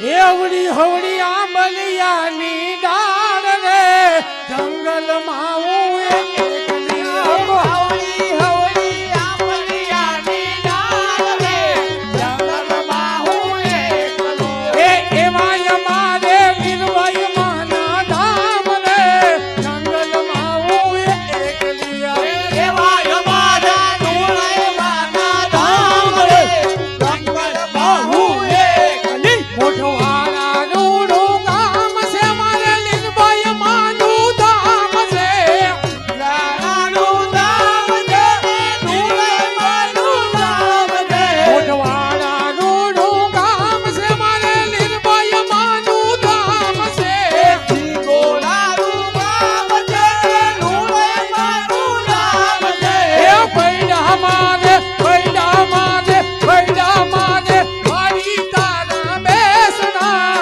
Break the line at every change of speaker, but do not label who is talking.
એવડી હવડી આંબલિયાની ડાળ રે. જંગલમાં না